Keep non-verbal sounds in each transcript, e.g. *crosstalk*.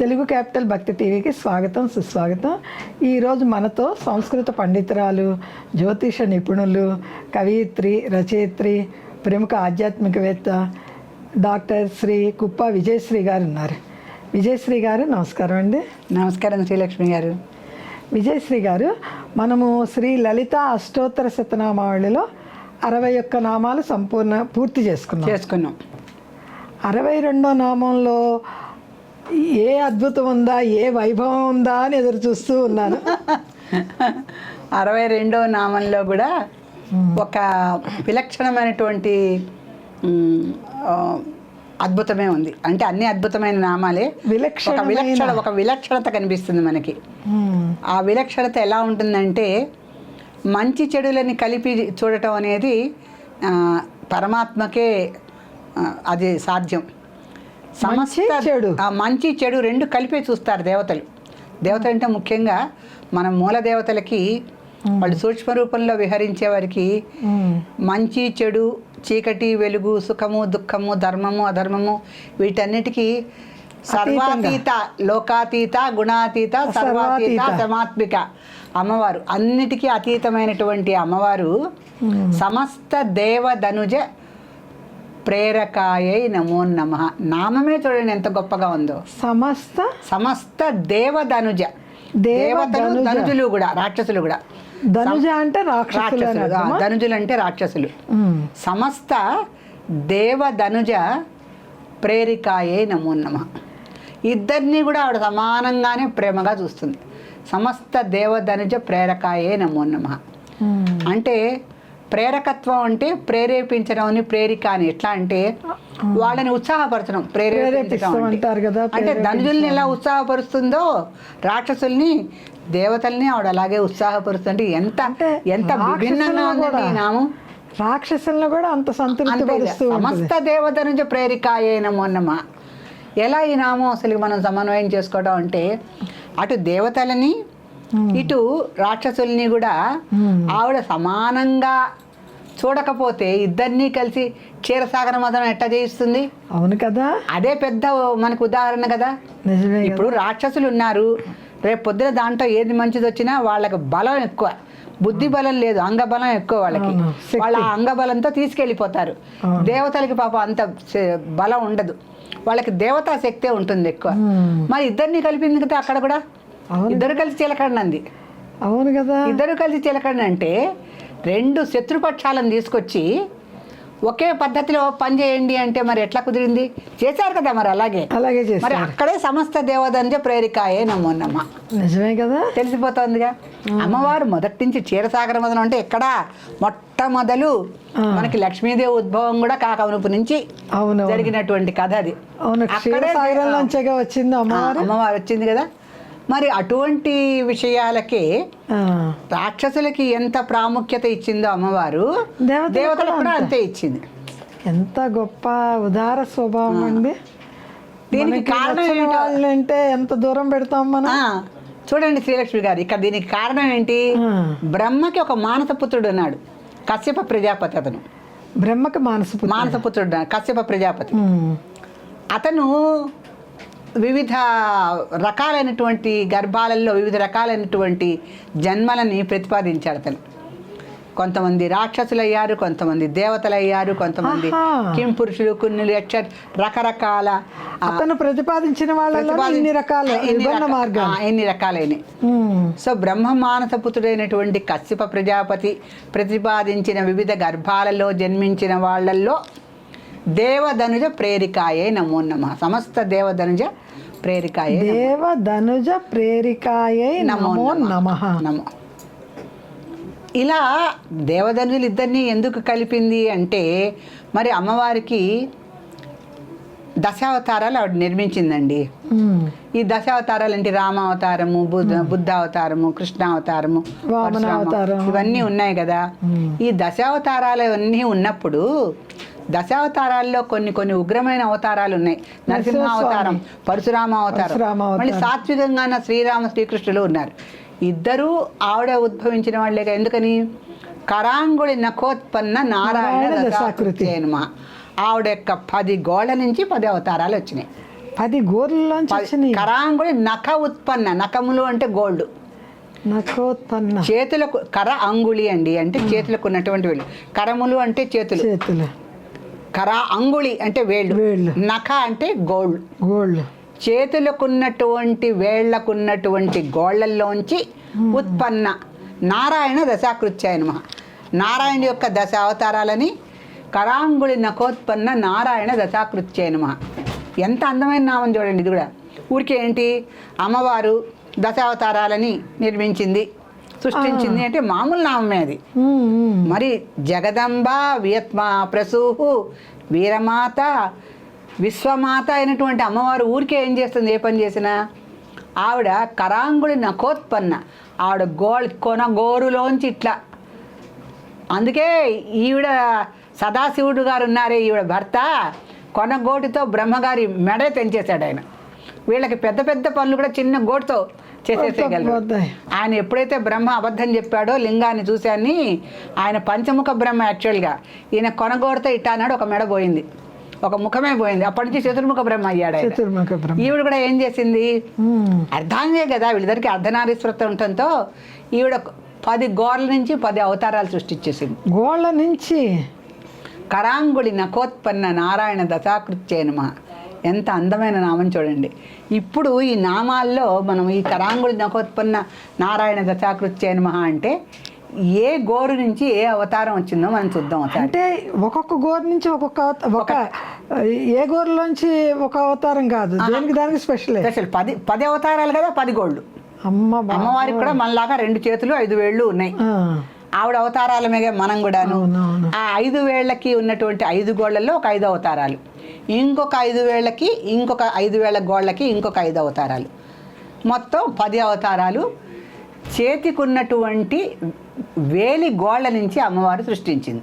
Telugu capital భక్తి టీవీకి స్వాగతం సుస్వాగతం. ఈరోజు మనతో సంస్కృత పండితురాలు జ్యోతిష నిపుణులు కవయిత్రి రచయిత్రి ప్రముఖ ఆధ్యాత్మికవేత్త డాక్టర్ శ్రీ కుప్ప విజయశ్రీ గారు ఉన్నారు. విజయశ్రీ గారు నమస్కారం అండి. నమస్కారం శ్రీలక్ష్మి గారు. విజయశ్రీ గారు మనము శ్రీ లలిత అష్టోత్తర శతనామావళిలో అరవై ఒక్క నామాలు సంపూర్ణ పూర్తి చేసుకున్నాం. చేసుకున్నాం. అరవై రెండో నామంలో ఏ అద్భుతం ఉందా ఏ వైభవం ఉందా అని ఎదురు చూస్తూ ఉన్నాను. *laughs* అరవై రెండో నామంలో కూడా ఒక విలక్షణమైనటువంటి అద్భుతమే ఉంది. అంటే అన్ని అద్భుతమైన నామాలే. ఒక విలక్షణమైన- విలక్షణ ఒక విలక్షణత కనిపిస్తుంది మనకి. ఆ విలక్షణత ఎలా ఉంటుందంటే మంచి చెడులని కలిపి చూడటం అనేది పరమాత్మకే అది సాధ్యం. మంచి, చెడు. ఆ మంచి చెడు రెండు కలిపే చూస్తారు దేవతలు దేవతలు అంటే ముఖ్యంగా మన మూల దేవతలకి వాళ్ళు సూక్ష్మ రూపంలో విహరించే వారికి. మంచి చెడు చీకటి వెలుగు సుఖము దుఃఖము ధర్మము అధర్మము వీటన్నిటికీ సర్వాతీత లోకాతీత గుణాతీత సర్వాతీత సర్వాతీత. సమాత్మిక అమ్మవారు అన్నిటికీ అతీతమైనటువంటి అమ్మవారు సమస్త దేవధనుజ ప్రేరకాయై నమో నమ నామమే చూడండి ఎంత గొప్పగా ఉందో సమస్త సమస్త దేవధనుజ దేవతలు. ధనుజులు కూడా రాక్షసులు కూడా ధనుజ అంటే రాక్షసులు? ధనుజులు అంటే రాక్షసులు. సమస్త దేవధనుజ ప్రేరికాయే నమో నమ ఇద్దరిని కూడా ఆవిడ సమానంగానే ప్రేమగా చూస్తుంది సమస్త దేవధనుజ ప్రేరకాయే నమో నమ. అంటే ప్రేరకత్వం అంటే ప్రేరేపించడం అని ప్రేరిక అని. ఎట్లా అంటే వాళ్ళని ఉత్సాహపరచడం ప్రేరేపించడం అంటే. అంటారు కదా, అంటే ధనుజుల్ని ఎలా ఉత్సాహపరుస్తుందో రాక్షసుల్ని దేవతల్ని ఆవిడ అలాగే ఉత్సాహపరుస్తుంది ఎంత అంటే ఎంత విభిన్నంగా ఉందండి నామం. రాక్షసులను కూడా అంత సంతృప్తి సమస్త దేవత నుంచి ప్రేరికాయే నమో నమ. ఎలా ఈ నామం అసలు మనం సమన్వయం చేసుకోవడం అంటే అటు దేవతలని ఇటు రాక్షసుల్ని కూడా. ఆవిడ సమానంగా చూడకపోతే ఇద్దరినీ కలిసి క్షీరసాగర మదనం ఎట్ట చేయిస్తుంది అవును కదా అదే పెద్ద మనకు ఉదాహరణ కదా నిజమే. ఇప్పుడు రాక్షసులు ఉన్నారు రేపు పొద్దున దాంట్లో ఏది మంచిది వచ్చినా వాళ్ళకి బలం ఎక్కువ బుద్ధి బలం లేదు అంగబలం ఎక్కువ వాళ్ళకి. వాళ్ళ అంగబలంతో తీసుకెళ్ళిపోతారు. దేవతలకి పాప అంత బలం ఉండదు వాళ్ళకి దేవతా శక్తే ఉంటుంది ఎక్కువ. మరి ఇద్దరిని కలిపింది కదా అక్కడ కూడా. ఇద్దరు కలిసి చిలకండి అంది. అవును కదా. ఇద్దరు కలిసి చిలకండి అంటే రెండు శత్రుపక్షాలను తీసుకొచ్చి ఒకే పద్ధతిలో పని చేయండి అంటే మరి ఎట్లా కుదిరింది? చేశారు కదా మరి అలాగే. అలాగే మరి చేశారు అక్కడే సమస్త దేవదంజ ప్రేరికాయే నమో నమ. నిజమే కదా. తెలిసిపోతోందిగా. అమ్మవారు మొదటి నుంచి క్షీరసాగర మదనం అంటే ఎక్కడా మొట్టమొదలు మనకి లక్ష్మీదేవి ఉద్భవం కూడా కాకవనుపు నుంచి అవును జరిగినటువంటి కథ అది. అవును అక్కడే వచ్చింది అమ్మవారు వచ్చింది కదా. మరి అటువంటి విషయాలకి. రాక్షసులకి ఎంత ప్రాముఖ్యత ఇచ్చిందో అమ్మవారు దేవతలకు కూడా అంతే. ఇచ్చింది. ఎంత గొప్ప ఉదార స్వభావం అండి. దీనికి కారణం వాళ్ళంటే ఎంత దూరం పెడతాం మనం? చూడండి శ్రీలక్ష్మి గారు ఇక్కడ దీనికి కారణం ఏంటి. బ్రహ్మకి ఒక మానసపుత్రుడు ఉన్నాడు కశ్యప ప్రజాపతి అతను. బ్రహ్మకి మానసపు మానసపుత్రుడు ఉన్నాడు, కశ్యప ప్రజాపతి. అతను వివిధ రకాలైనటువంటి గర్భాలలో వివిధ రకాలైనటువంటి జన్మలని ప్రతిపాదించాడు అతను కొంతమంది రాక్షసులు అయ్యారు కొంతమంది దేవతలు అయ్యారు కొంతమంది. కిం పురుషులు కున్నులు ఎక్ష రకరకాల అతను ప్రతిపాదించిన రకాల ఎన్ని రకాలైనవి. సో బ్రహ్మ మానసపుత్రుడైనటువంటి కశ్యప ప్రజాపతి ప్రతిపాదించిన వివిధ గర్భాలలో జన్మించిన వాళ్ళల్లో దేవధనుజ ప్రేరికాయే నమో నమ. సమస్త దేవధనుజ ప్రేరికాయే దేవ ధనుజ ప్రేరికాయై నమో నమో నమః. ఇలా దేవధనులు ఇద్దరిని ఎందుకు కలిపింది అంటే మరి అమ్మవారికి దశావతారాలు ఆవిడ నిర్మించిందండి. ఈ దశావతారాలు ఏంటి రామావతారము బుద్ధ బుద్ధావతారము కృష్ణావతారము ఇవన్నీ ఉన్నాయి కదా. ఈ దశావతారాలు ఇవన్నీ ఉన్నప్పుడు దశావతారాల్లో కొన్ని కొన్ని ఉగ్రమైన అవతారాలు ఉన్నాయి. నరసింహ అవతారం పరశురామ అవతారం. మళ్ళీ సాత్వికంగా శ్రీరామ శ్రీకృష్ణులు ఉన్నారు. ఇద్దరూ ఆవిడ ఉద్భవించిన వాళ్ళే. ఎందుకని? కరాంగుడి నఖోత్పన్న నారాయణ దశాకృతి. దశాకృతి. ఆవిడ యొక్క పది గోళ్ళ నుంచి పది అవతారాలు వచ్చినాయి. పది వచ్చినాయి. కరాంగుడి నఖ ఉత్పన్న నఖములు అంటే గోల్డ్ నఖోత్పన్న. చేతులకు కర అంగుళి అండి అంటే చేతులకు ఉన్నటువంటి వేళ్ళు. కరములు అంటే చేతులు. చేతులు. కర అంగుళి అంటే వేళ్ళు. నఖ అంటే గోల్డ్ గోల్డ్ చేతులకున్నటువంటి వేళ్ళకున్నటువంటి గోళ్ళల్లోంచి ఉత్పన్న నారాయణ దశాకృత్యాయ నమ నారాయణ యొక్క దశ అవతారాలని కరాంగుళి నఖోత్పన్న నారాయణ దశాకృత్యాయ నమ ఎంత అందమైన నామం చూడండి ఇది కూడా. ఊరికే ఏంటి అమ్మవారు దశావతారాలని నిర్మించింది. సృష్టించింది అంటే మామూలు నామమే అది. మరి జగదంబ వియత్మా ప్రసూహు వీరమాత విశ్వమాత అయినటువంటి అమ్మవారు ఊరికే ఏం చేస్తుంది? ఏ పని చేసినా? ఆవిడ కరాంగుడి నఖోత్పన్న. ఆవిడ గోల్ కొన గోరులోంచి ఇట్లా. అందుకే ఈవిడ సదాశివుడు గారు ఉన్నారే ఈవిడ భర్త. కొనగోటితో బ్రహ్మగారి మెడ తెంచేశాడు ఆయన. వీళ్ళకి పెద్ద పెద్ద పనులు కూడా చిన్న గోటుతో చేసేసేయగలరు. ఆయన ఎప్పుడైతే బ్రహ్మ అబద్ధం చెప్పాడో లింగాన్ని చూశాన్ని ఆయన పంచముఖ బ్రహ్మ యాక్చువల్గా ఈయన కొనగోడతో ఇట్టా అన్నాడు ఒక మెడ పోయింది. ఒక ముఖమే పోయింది. అప్పటి నుంచి చతుర్ముఖ బ్రహ్మ అయ్యాడు ఆయన. చతుర్ముఖ బ్రహ్మ. ఈవిడ కూడా ఏం చేసింది. అర్ధాంగే కదా వీళ్ళిద్దరికి అర్ధనారీశ్వరత ఉండటంతో ఈవిడ పది గోర్ల నుంచి పది అవతారాలు సృష్టించేసింది. గోళ్ళ నుంచి? కరాంగుడి నఖోత్పన్న నారాయణ దశాకృత్యే నమ. ఎంత అందమైన నామం చూడండి. ఇప్పుడు ఈ నామాల్లో మనం ఈ కరాంగుడి నఖోత్పన్న నారాయణ దశాకృత్యే నమ అంటే ఏ గోరు నుంచి ఏ అవతారం వచ్చిందో మనం చూద్దాం అంటే ఒక్కొక్క గోరు నుంచి ఒక్కొక్క ఒక ఏ గోరులోంచి ఒక అవతారం కాదు. దేనికి దానికి స్పెషల్? స్పెషల్. పది పది అవతారాలు కదా పది గోళ్ళు. అమ్మ అమ్మవారికి కూడా మనలాగా రెండు చేతులు ఐదు వేళ్ళు ఉన్నాయి. ఆవిడ అవతారాల మీద మనం కూడాను. ఆ ఐదు వేళ్ళకి ఉన్నటువంటి ఐదు గోళ్ళల్లో ఒక ఐదు అవతారాలు. ఇంకొక ఐదు వేళ్ళకి ఇంకొక ఐదు వేళ్ళ గోళ్ళకి ఇంకొక ఐదు అవతారాలు. మొత్తం పది అవతారాలు. చేతికి ఉన్నటువంటి వేలి గోళ్ళ నుంచి అమ్మవారు సృష్టించింది.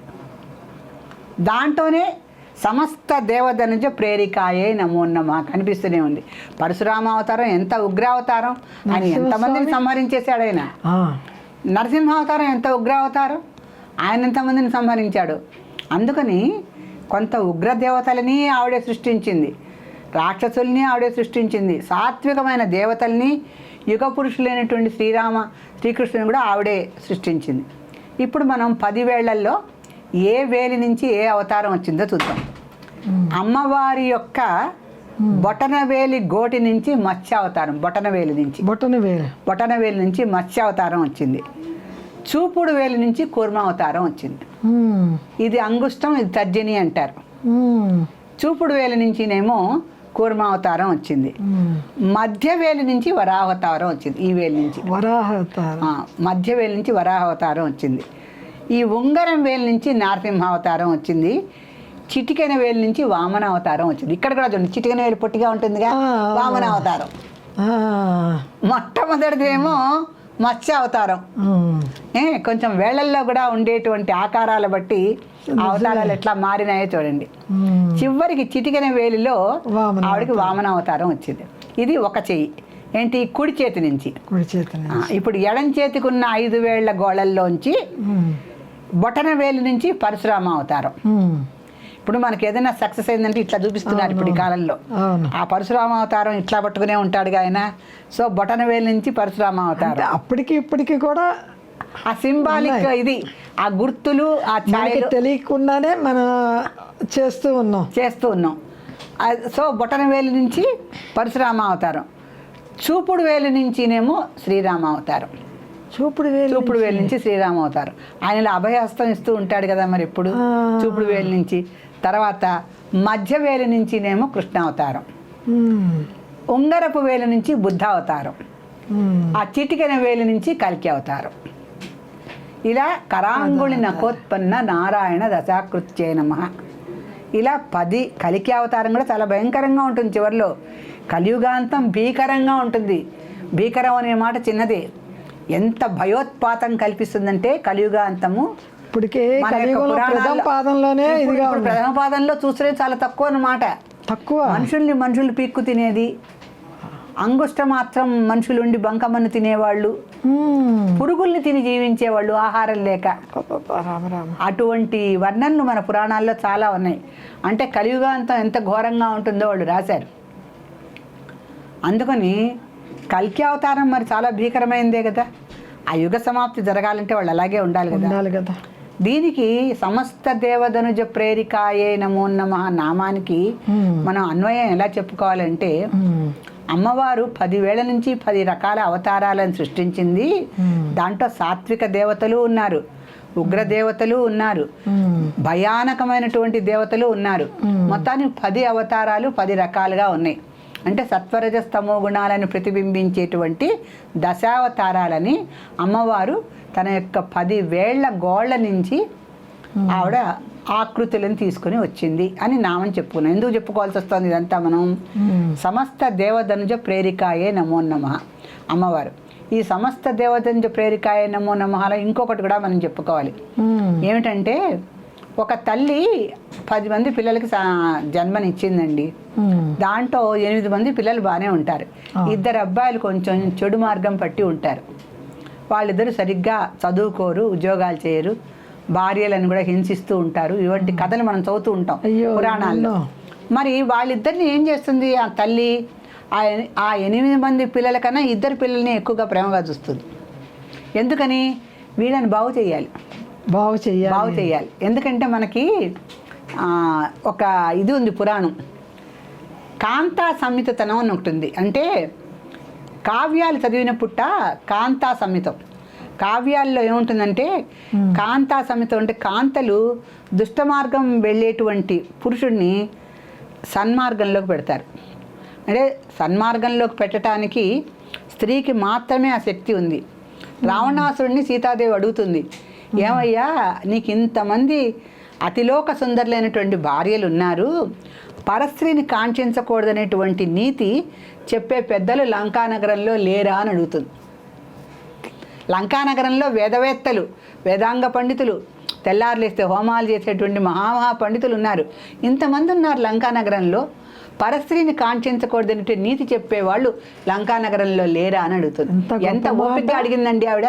దాంట్లోనే సమస్త దేవధనుజ ప్రేరికాయే నమో నమ కనిపిస్తూనే ఉంది. పరశురామ అవతారం ఎంత ఉగ్రావతారం? ఆయన ఎంతమందిని సంహరించేశాడు ఆయన? నరసింహావతారం ఎంత ఉగ్రావతారం? ఆయన ఎంతమందిని సంహరించాడు? అందుకని కొంత ఉగ్ర దేవతలని ఆవిడే సృష్టించింది. రాక్షసుల్ని ఆవిడే సృష్టించింది. సాత్వికమైన దేవతల్ని యుగ పురుషులైనటువంటి శ్రీరామ శ్రీకృష్ణుని కూడా ఆవిడే సృష్టించింది. ఇప్పుడు మనం పదివేళ్ళలో ఏ వేలి నుంచి ఏ అవతారం వచ్చిందో చూద్దాం. అమ్మవారి యొక్క బొటనవేలి గోటి నుంచి మత్స్య అవతారం బొటనవేలి నుంచి. బొట్టన వేలు. బొటనవేలు నుంచి మత్స్య అవతారం వచ్చింది. చూపుడు వేలు నుంచి కూర్మ అవతారం వచ్చింది. ఇది అంగుష్టం ఇది తర్జని అంటారు. చూపుడు వేలు నుంచినేమో కూర్మ అవతారం వచ్చింది. మధ్య వేలు నుంచి వరాహ అవతారం వచ్చింది ఈ వేలు నుంచి. వరాహ అవతారం ఆ, మధ్య వేలు నుంచి వరాహ అవతారం వచ్చింది. ఈ ఉంగరం వేలు నుంచి నారసింహ అవతారం వచ్చింది. చిటికెన వేలు నుంచి వామన అవతారం వచ్చింది. ఇక్కడ కూడా చూడండి చిటికెన వేలు పొట్టిగా ఉంటుందిగా. వామన అవతారం. మొట్టమొదటిదేమో మత్స్య అవతారం. కొంచెం వేళల్లో కూడా ఉండేటువంటి ఆకారాల బట్టి అవతారాలు ఎట్లా మారినాయో చూడండి. చివరికి చిటికెన వేలిలో ఆవిడకి వామన అవతారం వచ్చింది. ఇది ఒక చెయ్యి. ఏంటి? కుడి చేతి నుంచి. కుడి చేతిని ఆ, ఇప్పుడు ఎడం చేతికి ఉన్న ఐదు వేళ్ళ గోళల్లోంచి బొటన వేలు నుంచి పరశురామ అవతారం. ఇప్పుడు మనకి ఏదైనా సక్సెస్ అయిందంటే ఇట్లా చూపిస్తున్నారు ఇప్పుడు ఈ కాలంలో. ఆ పరశురామ అవతారం ఇట్లా పట్టుకునే ఉంటాడుగా ఆయన. సో బొటన వేలు నుంచి పరశురామ అవతారం. అప్పటికి ఇప్పటికి కూడా ఆ సింబాలిక్ ఇది. ఆ గుర్తులు ఆ ఛాయలు తెలియకుండానే మనం చేస్తూ ఉన్నాం. చేస్తూ ఉన్నాం. సో బొటన వేలు నుంచి పరశురామ అవతారం. చూపుడు వేలు నుంచినేమో శ్రీరామ అవతారం. చూపుడు వేలు చూపుడు వేలు నుంచి. శ్రీరామ అవతారం. ఆయనలో అభయహస్తం ఇస్తూ ఉంటాడు కదా మరి ఎప్పుడు. చూపుడు వేలు నుంచి. తర్వాత మధ్య వేలు నుంచినేమో కృష్ణ అవతారం. ఉమ్, ఉంగరపు వేలు నుంచి బుద్ధ అవతారం. ఆ చిటికెన వేలు నుంచి కల్కి అవతారం. ఇలా కరాంగుళి నకోత్పన్న నారాయణ దశాకృత్యే నమ. ఇలా పది కలికి అవతారం కూడా చాలా భయంకరంగా ఉంటుంది చివరిలో. కలియుగాంతం భీకరంగా ఉంటుంది. భీకరం అనే మాట చిన్నదే. ఎంత భయోత్పాతం కల్పిస్తుందంటే కలియుగాంతము ఇప్పటికే కలియుగంలో ప్రథమ పాదంలోనే ఇదిగా ప్రథమ పాదంలో చూస్తే చాలా తక్కువ అన్నమాట. తక్కువ. మనుషుల్ని మనుషులు పీక్కు తినేది. అంగుష్ట మాత్రం మనుషులుండి బంకమన్ను తినేవాళ్ళు. పురుగుల్ని తిని జీవించేవాళ్ళు ఆహారం లేక. అటువంటి వర్ణనలు మన పురాణాల్లో చాలా ఉన్నాయి. అంటే కలియుగాంతం ఎంత ఘోరంగా ఉంటుందో వాళ్ళు రాశారు. అందుకని కల్కి అవతారం మరి చాలా భీకరమైందే కదా. ఆ యుగ సమాప్తి జరగాలంటే వాళ్ళు అలాగే ఉండాలి కదా. ఉండాలి కదా. దీనికి సమస్త దేవదనుజ ప్రేరికాయే నమో నమ నామానికి మ్మ్. మనం అన్వయం ఎలా చెప్పుకోవాలంటే మ్మ్. అమ్మవారు పదివేల నుంచి పది రకాల అవతారాలను సృష్టించింది మ్మ్. దాంట్లో సాత్విక దేవతలు ఉన్నారు ఉగ్ర దేవతలు ఉన్నారు. భయానకమైనటువంటి దేవతలు ఉన్నారు మొత్తానికి పది అవతారాలు పది రకాలుగా ఉన్నాయి అంటే సత్వరజ స్తమో గుణాలను ప్రతిబింబించేటువంటి దశావతారాలని అమ్మవారు తన యొక్క పది వేళ్ళ గోళ్ళ నుంచి ఆవిడ ఆకృతులను తీసుకుని వచ్చింది అని నామం చెప్పుకున్నాం. ఎందుకు చెప్పుకోవాల్సి వస్తుంది ఇదంతా మనం. సమస్త దేవదనుజ ప్రేరికాయే నమో నమ అమ్మవారు. ఈ సమస్త దేవదనుజ ప్రేరికాయే నమో నమఃలో ఇంకొకటి కూడా మనం చెప్పుకోవాలి. ఏమిటంటే ఒక తల్లి పది మంది పిల్లలకి జన్మనిచ్చిందండి. దాంట్లో ఎనిమిది మంది పిల్లలు బాగానే ఉంటారు. ఇద్దరు అబ్బాయిలు కొంచెం చెడు మార్గం పట్టి ఉంటారు. వాళ్ళిద్దరు సరిగ్గా చదువుకోరు ఉద్యోగాలు చేయరు భార్యలను కూడా హింసిస్తూ ఉంటారు. ఇటువంటి కథలు మనం చదువుతూ ఉంటాం పురాణాల్లో. మరి వాళ్ళిద్దరిని ఏం చేస్తుంది? ఆ తల్లి ఆ ఎని- ఆ ఎనిమిది మంది పిల్లల కన్నా ఇద్దరు పిల్లల్ని ఎక్కువగా ప్రేమగా చూస్తుంది. ఎందుకని? వీళ్ళని బాగు చేయాలి. బాగు చెయ్యాలి బాగు చేయాలి. ఎందుకంటే మనకి ఒక ఇది ఉంది పురాణం. కాంతా సంహితతనం అని ఒకటి ఉంది. అంటే కావ్యాలు చదివిన పుట్ట కాంతా సంహితం కావ్యాల్లో ఏముంటుందంటే కాంతా సంహితం అంటే కాంతలు దుష్ట మార్గం వెళ్ళేటువంటి పురుషుడిని సన్మార్గంలోకి పెడతారు. అంటే సన్మార్గంలోకి పెట్టడానికి స్త్రీకి మాత్రమే ఆ శక్తి ఉంది. రావణాసురుడిని సీతాదేవి అడుగుతుంది. ఏమయ్యా నీకు ఇంతమంది అతిలోక సుందరులైనటువంటి భార్యలు ఉన్నారు పరస్త్రీని కాంక్షించకూడదనేటువంటి నీతి చెప్పే పెద్దలు లంకానగరంలో లేరా అని అడుగుతుంది. లంకానగరంలో వేదవేత్తలు వేదాంగ పండితులు తెల్లారులేస్తే హోమాలు చేసేటువంటి మహామహా పండితులు ఉన్నారు. ఇంతమంది ఉన్నారు లంకానగరంలో. పరస్త్రీని కాంక్షించకూడదనే నీతి చెప్పేవాళ్ళు లంకానగరంలో లేరా అని అడుగుతుంది. ఎంత. ఓపిక అడిగిందండి ఆవిడ?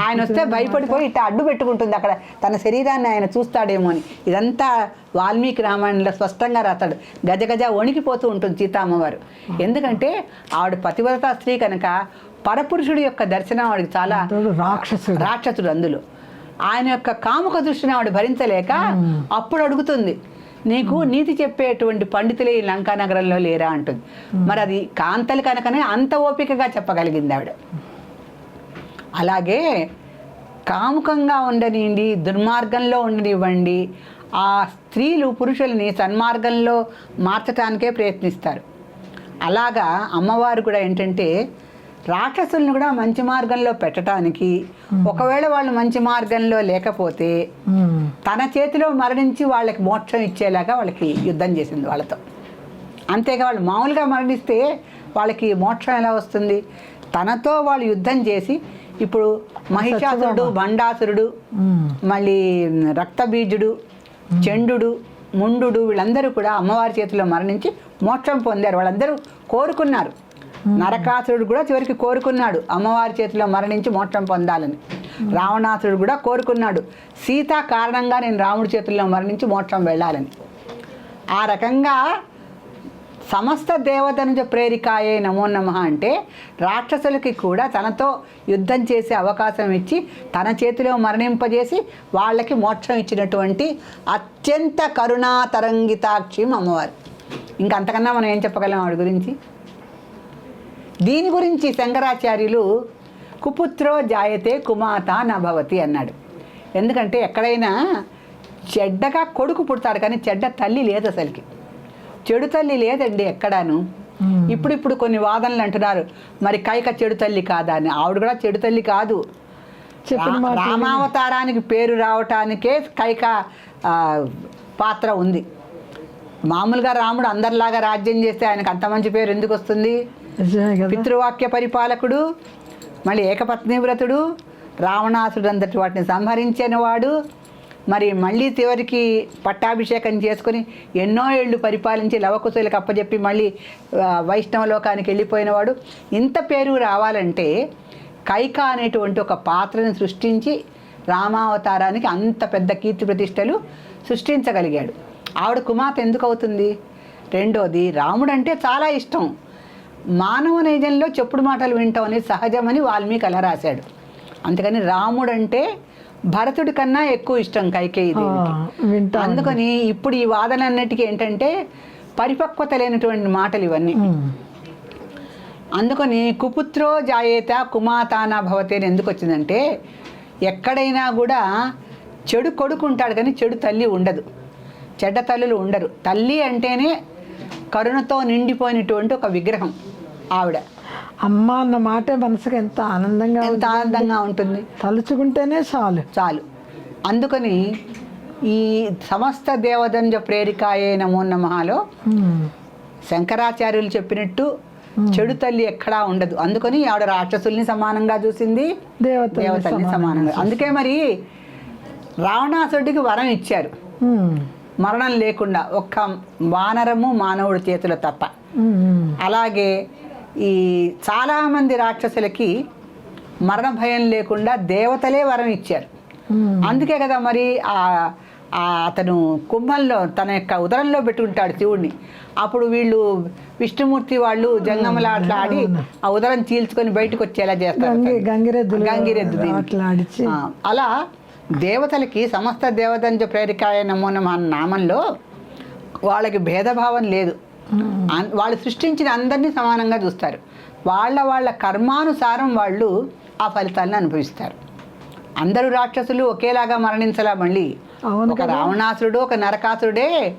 ఆయన వస్తే భయపడిపోయి ఇట్లా అడ్డు పెట్టుకుంటుంది అక్కడ. తన శరీరాన్ని ఆయన చూస్తాడేమో అని. ఇదంతా వాల్మీకి రామాయణంలో స్పష్టంగా రాస్తాడు. గజ గజ వణికిపోతూ ఉంటుంది సీతా అమ్మవారు ఎందుకంటే ఆవిడ పతివ్రత స్త్రీ కనుక పరపురుషుడి యొక్క దర్శనం ఆవిడకి చాలా రాక్షసుడు. రాక్షసుడు అందులో. ఆయన యొక్క కాముక దృష్టిని ఆవిడ భరించలేక అప్పుడు అడుగుతుంది నీకు నీతి చెప్పేటువంటి పండితులే ఈ లంకా నగరంలో లేరా? అంటుంది. మరి అది కాంతలు కనుకనే అంత ఓపికగా చెప్పగలిగింది ఆవిడ. అలాగే కాముకంగా ఉండనివ్వండి దుర్మార్గంలో ఉండనివ్వండి. ఆ స్త్రీలు పురుషుల్ని సన్మార్గంలో మార్చటానికే ప్రయత్నిస్తారు. అలాగా అమ్మవారు కూడా ఏంటంటే రాక్షసుల్ని కూడా మంచి మార్గంలో పెట్టడానికి ఒకవేళ వాళ్ళు మంచి మార్గంలో లేకపోతే. తన చేతిలో మరణించి వాళ్ళకి మోక్షం ఇచ్చేలాగా వాళ్ళకి యుద్ధం చేసింది వాళ్ళతో. అంతేగా వాళ్ళు మామూలుగా మరణిస్తే వాళ్ళకి మోక్షం ఎలా వస్తుంది? తనతో వాళ్ళు యుద్ధం చేసి ఇప్పుడు మహిషాసురుడు భండాసురుడు. మళ్ళీ రక్తబీజుడు చండు ముండు వీళ్ళందరూ కూడా అమ్మవారి చేతిలో మరణించి మోక్షం పొందారు. వాళ్ళందరూ కోరుకున్నారు. నరకాసురుడు కూడా చివరికి కోరుకున్నాడు అమ్మవారి చేతిలో మరణించి మోక్షం పొందాలని. రావణాసురుడు కూడా కోరుకున్నాడు. సీత కారణంగా నేను రాముడి చేతుల్లో మరణించి మోక్షం వెళ్ళాలని. ఆ రకంగా సమస్త దేవతనుజ ప్రేరికాయే నమో నమ అంటే రాక్షసులకి కూడా తనతో యుద్ధం చేసే అవకాశం ఇచ్చి తన చేతిలో మరణింపజేసి వాళ్ళకి మోక్షం ఇచ్చినటువంటి అత్యంత కరుణా తరంగితాక్షి అమ్మవారు ఇంకంతకన్నా మనం ఏం చెప్పగలం ఆవిడ గురించి? దీని గురించి శంకరాచార్యులు కుపుత్రో జాయతే కుమాత నభవతి అన్నాడు. ఎందుకంటే ఎక్కడైనా చెడ్డగా కొడుకు పుడతాడు కానీ చెడ్డ తల్లి లేదు అసలుకి. చెడు తల్లి లేదండి ఎక్కడాను. ఇప్పుడిప్పుడు కొన్ని వాదనలు అంటున్నారు. మరి కైక చెడు తల్లి కాదా అని. ఆవిడ కూడా చెడు తల్లి కాదు. రామావతారానికి పేరు రావటానికే కైక పాత్ర ఉంది. మామూలుగా రాముడు అందరిలాగా రాజ్యం చేస్తే ఆయనకు అంత మంచి పేరు ఎందుకు వస్తుంది? పితృవాక్య పరిపాలకుడు మళ్ళీ ఏకపత్ని వ్రతుడు రావణాసుడు అంతటి వాటిని సంహరించిన వాడు మరి మళ్ళీ చివరికి పట్టాభిషేకం చేసుకొని ఎన్నో ఏళ్ళు పరిపాలించి లవకుశులకు అప్పచెప్పి మళ్ళీ వైష్ణవ లోకానికి వెళ్ళిపోయినవాడు. ఇంత పేరు రావాలంటే కైక అనేటువంటి ఒక పాత్రను సృష్టించి రామావతారానికి అంత పెద్ద కీర్తి ప్రతిష్టలు సృష్టించగలిగాడు. ఆవిడ కుమార్తె ఎందుకు అవుతుంది రెండోది రాముడు అంటే చాలా ఇష్టం. మానవ నైజంలో చెప్పుడు మాటలు వింటాం అనేది సహజమని వాల్మీకి అలా రాశాడు. అందుకని రాముడు అంటే భరతుడి కన్నా ఎక్కువ ఇష్టం కైకేయి అందుకని ఇప్పుడు ఈ వాదనన్నిటికీ ఏంటంటే పరిపక్వత లేనటువంటి మాటలు ఇవన్నీ. అందుకని కుపుత్రో జాయేత కుమాతాన భవతి అని ఎందుకు వచ్చిందంటే ఎక్కడైనా కూడా చెడు కొడుకు ఉంటాడు కానీ చెడు తల్లి ఉండదు. చెడ్డ తల్లులు ఉండరు. తల్లి అంటేనే కరుణతో నిండిపోయినటువంటి ఒక విగ్రహం ఆవిడ. అమ్మ అన్న మాటే మనసుకు ఎంత ఆనందంగా ఎంత ఆనందంగా ఉంటుంది. తలుచుకుంటేనే చాలు. చాలు. అందుకని ఈ సమస్త దేవదంజ ప్రేరికాయే నమో ఉమ్. శంకరాచార్యులు చెప్పినట్టు చెడు తల్లి ఎక్కడా ఉండదు. అందుకని ఆవిడ రాక్షసుల్ని సమానంగా చూసింది దేవతల్ని దేవతల్ని సమానంగా అందుకే మరి రావణాసుడికి వరం ఇచ్చారు. మరణం లేకుండా ఒక్క వానరము మానవుడి చేతిలో తప్ప. అలాగే ఈ చాలామంది రాక్షసులకి మరణ భయం లేకుండా దేవతలే వరం ఇచ్చారు. అందుకే కదా మరి ఆ అతను కుంభంలో తన యొక్క ఉదరంలో పెట్టుకుంటాడు శివుడిని అప్పుడు వీళ్ళు విష్ణుమూర్తి వాళ్ళు జంగమలాట్లా ఆడి ఆ ఉదరం చీల్చుకొని బయటకు వచ్చేలా చేస్తారు గంగిరెద్దు ఆ, అలా దేవతలకి సమస్త దేవతంజ ప్రేరికాయ నమో నామంలో వాళ్ళకి భేదభావం లేదు. వాళ్ళు సృష్టించిన అందరినీ సమానంగా చూస్తారు. వాళ్ళ వాళ్ళ కర్మానుసారం వాళ్ళు ఆ ఫలితాలను అనుభవిస్తారు. అందరూ రాక్షసులు ఒకేలాగా మరణించలా మళ్ళీ. ఒక రావణాసురుడు ఒక నరకాసురుడే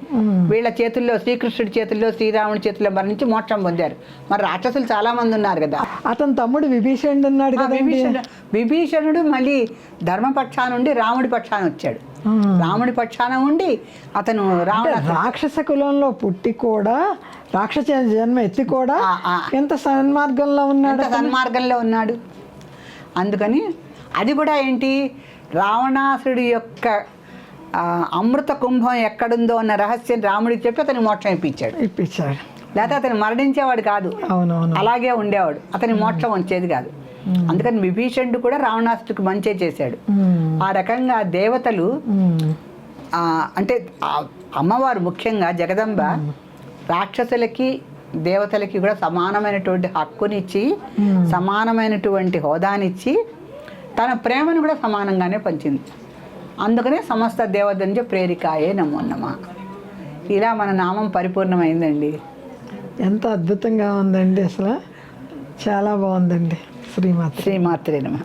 వీళ్ళ చేతుల్లో శ్రీకృష్ణుడి చేతుల్లో శ్రీరాముడి చేతుల్లో మరణించి మోక్షం పొందారు. మరి రాక్షసులు చాలా మంది ఉన్నారు కదా. అతని తమ్ముడు విభీషణుడు ఉన్నాడు విభీషణుడు విభీషణుడు మళ్ళీ ధర్మపక్షాన నుండి రాముడి పక్షాన వచ్చాడు. రాముడి పక్షాన ఉండి అతను రావణ అంటే రాక్షస కులంలో పుట్టి కూడా రాక్షస జన్మ ఎత్తి కూడా. ఎంత సన్మార్గంలో ఉన్నాడు సన్మార్గంలో ఉన్నాడు? అందుకని అది కూడా ఏంటి? రావణాసుడి యొక్క అమృత కుంభం ఎక్కడుందో అన్న రహస్యం రాముడికి చెప్పి అతని మోక్షం ఇప్పించాడు. ఇప్పించాడు. లేకపోతే అతను మరణించేవాడు కాదు. అలాగే ఉండేవాడు. అతని మోక్షం వచ్చేది కాదు. అందుకని విభీషణుడు కూడా రావణాసుడికి మంచే చేశాడు. ఆ రకంగా దేవతలు అంటే అమ్మవారు ముఖ్యంగా జగదంబ రాక్షసులకి దేవతలకి కూడా సమానమైనటువంటి హక్కునిచ్చి సమానమైనటువంటి హోదానిచ్చి తన ప్రేమను కూడా సమానంగానే పంచింది. అందుకనే సమస్త దేవదంజ ప్రేరికాయే నమో నమ. ఇలా మన నామం పరిపూర్ణమైందండి. ఎంత అద్భుతంగా ఉందండి అసలు. చాలా బాగుందండి. శ్రీమాత్రే నమ